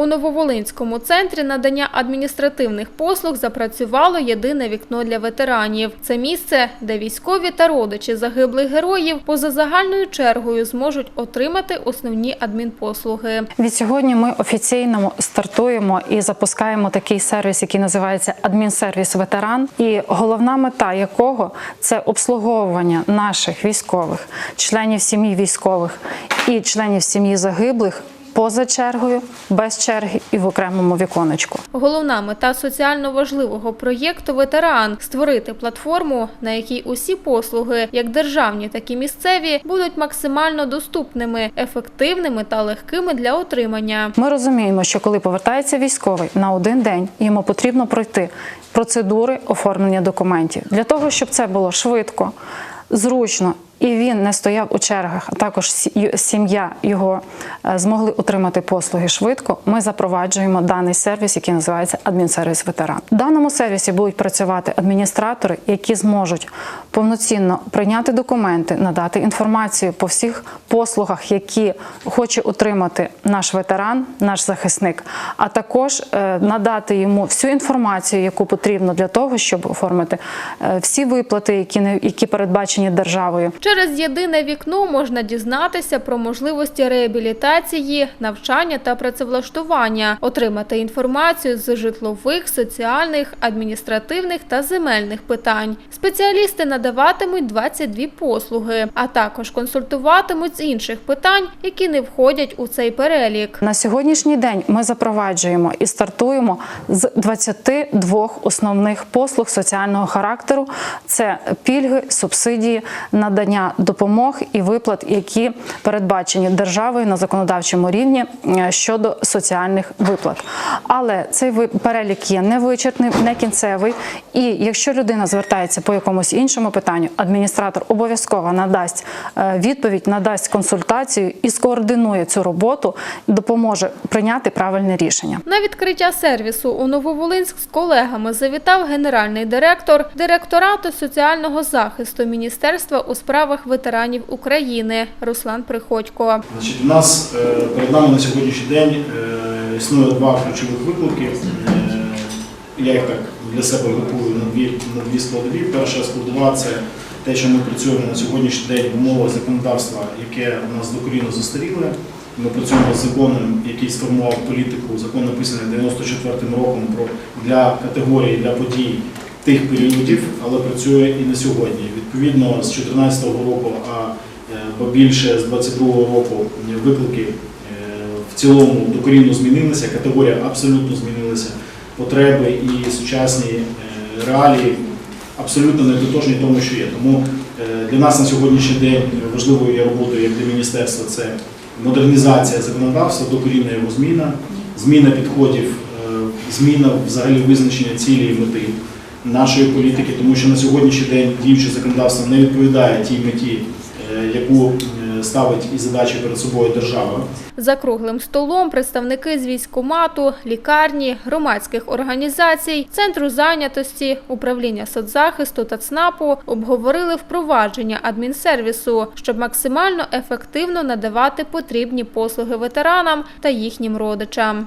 У Нововолинському центрі надання адміністративних послуг запрацювало єдине вікно для ветеранів. Це місце, де військові та родичі загиблих героїв поза загальною чергою зможуть отримати основні адмінпослуги. Від сьогодні ми офіційно стартуємо і запускаємо такий сервіс, який називається адмінсервіс ветеран. І головна мета якого це обслуговування наших військових, членів сім'ї військових і членів сім'ї загиблих поза чергою, без черги і в окремому віконечку. Головна мета соціально важливого проєкту «Ветеран» – створити платформу, на якій усі послуги, як державні, так і місцеві, будуть максимально доступними, ефективними та легкими для отримання. Ми розуміємо, що коли повертається військовий на один день, йому потрібно пройти процедури оформлення документів для того, щоб це було швидко, зручно. І він не стояв у чергах, а також сім'я його е, змогли отримати послуги швидко. Ми запроваджуємо даний сервіс, який називається адмінсервіс ветеран. В даному сервісі будуть працювати адміністратори, які зможуть повноцінно прийняти документи, надати інформацію по всіх послугах, які хоче отримати наш ветеран, наш захисник, а також е, надати йому всю інформацію, яку потрібно для того, щоб оформити е, всі виплати, які які передбачені державою. Через єдине вікно можна дізнатися про можливості реабілітації, навчання та працевлаштування, отримати інформацію з житлових, соціальних, адміністративних та земельних питань. Спеціалісти надаватимуть 22 послуги, а також консультуватимуть з інших питань, які не входять у цей перелік. На сьогоднішній день ми запроваджуємо і стартуємо з 22 основних послуг соціального характеру: це пільги, субсидії, надання допомог і виплат, які передбачені державою на законодавчому рівні е, щодо соціальних виплат. Але цей перелік є невичерпний, не кінцевий. І якщо людина звертається по якомусь іншому питанню, адміністратор обов'язково надасть е, відповідь, надасть консультацію і скоординує цю роботу, допоможе прийняти правильне рішення. На відкриття сервісу у Нововолинськ з колегами завітав генеральний директор Директорату соціального захисту Міністерства у справах ветеранів України Руслан Приходько. Значить, у нас е, перед нами на сьогоднішній день е, існує два ключових виклики. Е, Я їх так для себе групую на дві, на дві складові. Перша складова це те, що ми працюємо на сьогоднішній день в умовах законодавства, яке у нас докорінно застаріле. Ми працюємо з законом, який сформував політику, закон написаний 94-м роком про для категорії, для подій тих періодів, але працює і на сьогодні. Відповідно, з 2014 року, а е, побільше з 22-го року виклики е, в цілому докорінно змінилися, категорія абсолютно змінилася, потреби і сучасні е, реалії абсолютно не дотожні тому, що є. Тому е, для нас на сьогоднішній день важливою є роботою як для міністерства це модернізація законодавства, докорінна його зміна, зміна підходів, е, зміна взагалі визначення цілі і мети нашої політики, тому що на сьогоднішній день діюче законодавство не відповідає тій меті, е, яку е, ставить і задачі перед собою держава. За круглим столом представники з військкомату, лікарні, громадських організацій, центру зайнятості, управління соцзахисту та ЦНАПу обговорили впровадження адмінсервісу, щоб максимально ефективно надавати потрібні послуги ветеранам та їхнім родичам.